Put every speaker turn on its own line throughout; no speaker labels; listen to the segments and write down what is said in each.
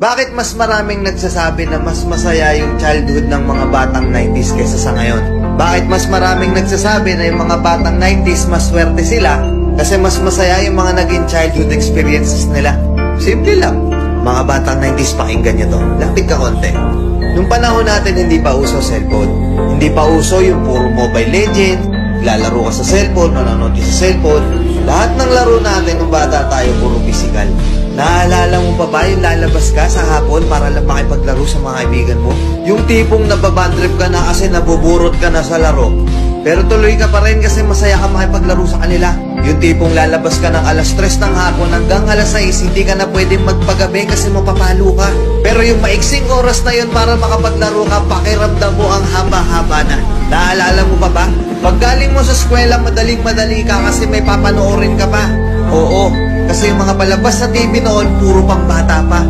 Bakit mas maraming nagsasabi na mas masaya yung childhood ng mga batang 90s kaysa sa ngayon? Bakit mas maraming nagsasabi na yung mga batang 90s mas swerte sila kasi mas masaya yung mga naging childhood experiences nila? Simple lang. Mga batang 90s, pakinggan nyo to. Lapit ka konti. Nung panahon natin, hindi pa uso cellphone. Hindi pa uso yung puro Mobile Legends, lalaro ka sa cellphone, nanonood ka sa cellphone. Lahat ng laro natin nung bata tayo, puro physical. Ba yung lalabas ka sa hapon para lang makipaglaro sa mga kaibigan mo? Yung tipong nababandrip ka na kasi nabuburot ka na sa laro. Pero tuloy ka pa rin kasi masaya ka makipaglaro sa kanila. Yung tipong lalabas ka ng alas 3 ng hapon hanggang alas 6, hindi ka na pwedeng magpagabi kasi mapapalo ka. Pero yung maiksing oras na yun para makapaglaro ka, pakiramdam mo ang haba-haba na. Naalala mo pa ba? Pag galing mo sa eskwela, madaling-madali ka kasi may papanoorin ka pa. Oo, kasi yung mga palabas sa TV noon, puro pang bata pa.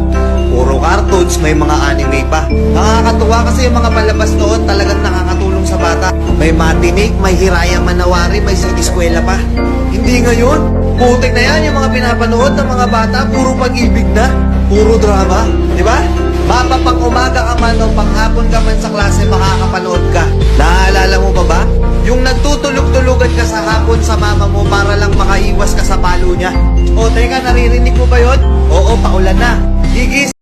Puro cartoons, may mga anime pa. Nakakatuwa kasi yung mga palabas noon talagang nakakatulong sa bata. May matinik, may hiraya manawari, may sa eskwela pa. Hindi ngayon. Putik na yan yung mga pinapanood ng mga bata, puro pag-ibig na, puro drama. Di ba? Mapapang umaga ka man o panghapon ka man sa klase, makakapanood ka. Naaalala mo pa ba? Yung nagtutulog-tulugan ka sa hapon sa mama mo para lang makaiwas ka